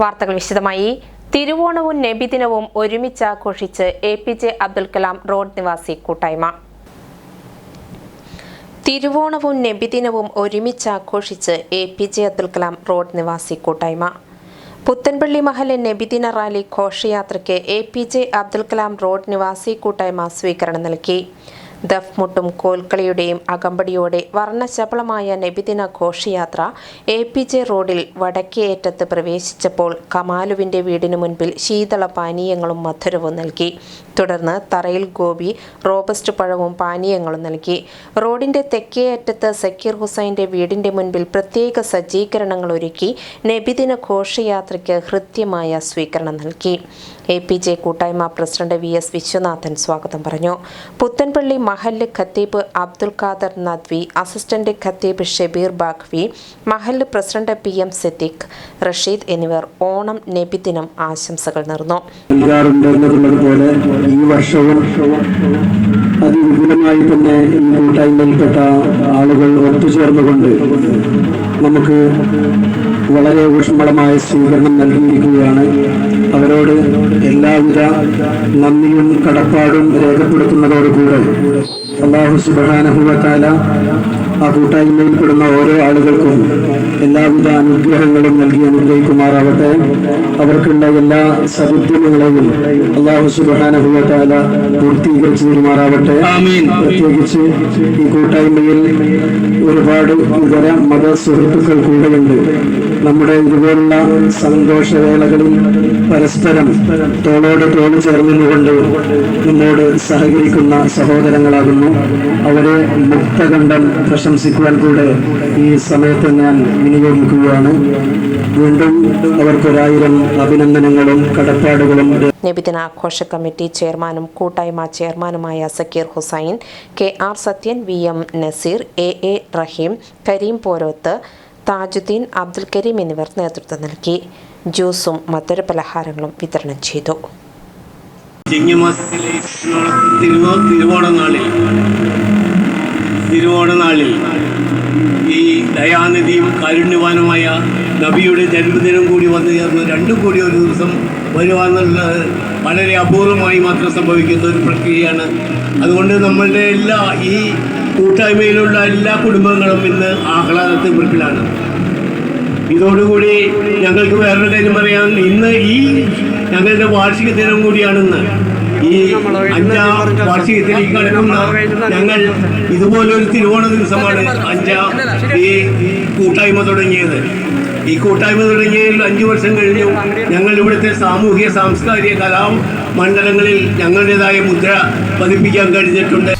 വാർത്തകൾ വിശദമായി. തിരുവോണവും നബിദിനവും ഒരുമിച്ച് ആഘോഷിച്ച് A P J Abdul Kalam road നിവാസി കൂട്ടായ്മ. തിരുവോണവും നബിദിനവും ഒരുമിച്ച് ആഘോഷിച്ച് A P J Abdul Kalam road നിവാസി കൂട്ടായ്മ. പുത്തൻപള്ളി മഹലെ നബിദിന rally ഘോഷയാത്രയ്ക്ക് A P J Abdul Kalam road നിവാസി കൂട്ടായ്മ സ്വീകരണം നൽകി. ദഫ്മുട്ടും കോൽക്കളിയുടെയും അകമ്പടിയോടെ വർണശബളമായ നബിദിന ഘോഷയാത്ര എ പി ജെ റോഡിൽ വടക്കേയറ്റത്ത് പ്രവേശിച്ചപ്പോൾ കമാലുവിന്റെ വീടിന് മുൻപിൽ ശീതള പാനീയങ്ങളും മധുരവും നൽകി. തുടർന്ന് തറയിൽ ഗോപി റോബസ്റ്റ് പഴവും പാനീയങ്ങളും നൽകി. റോഡിന്റെ തെക്കേ അറ്റത്ത് സക്കീർ ഹുസൈന്റെ വീടിന്റെ മുൻപിൽ പ്രത്യേക സജ്ജീകരണങ്ങൾ ഒരുക്കി നബിദിന ഘോഷയാത്രയ്ക്ക് ഹൃദ്യമായ സ്വീകരണം നൽകി. എ പി ജെ കൂട്ടായ്മ പ്രസിഡന്റ് വി എസ് വിശ്വനാഥൻ സ്വാഗതം പറഞ്ഞു. പുത്തൻപള്ളി മഹല്ല് ഖത്തീബ് അബ്ദുൽ ഖാദർ നദ്വി അസിസ്റ്റന്റ് ഖത്തീബ് ഷബീർ ബാഖ്വി മഹല്ല് president P M Siddique Rasheed എന്നിവർ ഓണം നബിദിനം ആശംസകൾ നേർന്നു. ഈ വർഷവും അതിവിപുലമായി തന്നെ ഈ കൂട്ടായ്മയിൽപ്പെട്ട ആളുകൾ ഒത്തുചേർന്നുകൊണ്ട് നമുക്ക് വളരെ ഊഷ്മളമായ സ്വീകരണം നൽകിയിരിക്കുകയാണ്. അവരോട് എല്ലാവിധ നന്ദിയും കടപ്പാടും രേഖപ്പെടുത്തുന്നതോടുകൂടെ അള്ളാഹു സുബാനഹുവത്താല ആ കൂട്ടായ്മയിൽപ്പെടുന്ന ഓരോ ആളുകൾക്കും എല്ലാവിധ അനുഗ്രഹങ്ങളും നൽകി അനുഗ്രഹിക്കുമാറാവട്ടെ. അവർക്കുള്ള എല്ലാ സദുദ്യമങ്ങളെയും അള്ളാഹു സുബാനഹുവത്താല പൂർത്തീകരിച്ചു തരുമാറാവട്ടെ. പ്രത്യേകിച്ച് ഈ കൂട്ടായ്മയിൽ ഒരുപാട് ഇതര മത സുഹൃത്തുക്കൾ കൂടെയുണ്ട്. നമ്മുടെ ഇതുപോലുള്ള സന്തോഷവേളകളിൽ പരസ്പരം തോളോട് തോൾ ചേർന്നുകൊണ്ട് നമ്മോട് സഹകരിക്കുന്ന സഹോദരങ്ങളാകുന്നു. അവരെ മുക്തകണ്ഠം പ്രശംസിക്കുവാൻ കൂടെ ഈ സമയത്ത് ഞാൻ വിനിയോഗിക്കുകയാണ്. വീണ്ടും അവർക്കൊരായിരം അഭിനന്ദനങ്ങളും കടപ്പാടുകളും നബിദിനാഘോഷ കമ്മിറ്റി ചെയർമാനും കൂട്ടായ്മ ചെയർമാനുമായ Zakir Hussain K R Sathyan V M Naseer A A Raheem Kareem Poroth Thajuddeen Abdul Kareem എന്നിവർ നേതൃത്വം നൽകി. ജ്യൂസും മധുര പലഹാരങ്ങളും വിതരണം ചെയ്തു. തിരുവോണനാളിൽ തിരുവോണനാളിൽ ഈ ദയാനിധിയും കാരുണ്യവാനുമായ നബിയുടെ ജന്മദിനം കൂടി വന്നു ചേർന്ന് രണ്ടും കൂടി ഒരു ദിവസം വരുവാന്നുള്ള വളരെ അപൂർവമായി മാത്രം സംഭവിക്കുന്ന ഒരു പ്രക്രിയയാണ്. അതുകൊണ്ട് നമ്മളുടെ എല്ലാ ഈ കൂട്ടായ്മയിലുള്ള എല്ലാ കുടുംബങ്ങളും ഇന്ന് ആഹ്ലാദത്തിൽ മുറിപ്പിലാണ് ഇതോടുകൂടി ഞങ്ങൾക്ക് വേറൊരു കാര്യം പറയാൻ ഇന്ന് ഈ ഞങ്ങളുടെ വാർഷിക ദിനം കൂടിയാണെന്ന് ഈ അഞ്ചാം വാർഷികത്തിലേക്ക് കടക്കുന്ന ഞങ്ങൾ ഇതുപോലൊരു തിരുവോണ ദിവസമാണ് അഞ്ചാം ഈ കൂട്ടായ്മ തുടങ്ങിയത്. ഈ കൂട്ടായ്മ തുടങ്ങിയതിൽ അഞ്ചു വർഷം കഴിഞ്ഞു ഞങ്ങൾ ഇവിടുത്തെ സാമൂഹിക സാംസ്കാരിക കലാ മണ്ഡലങ്ങളിൽ ഞങ്ങളുടേതായ മുദ്ര പതിപ്പിക്കാൻ കഴിഞ്ഞിട്ടുണ്ട്.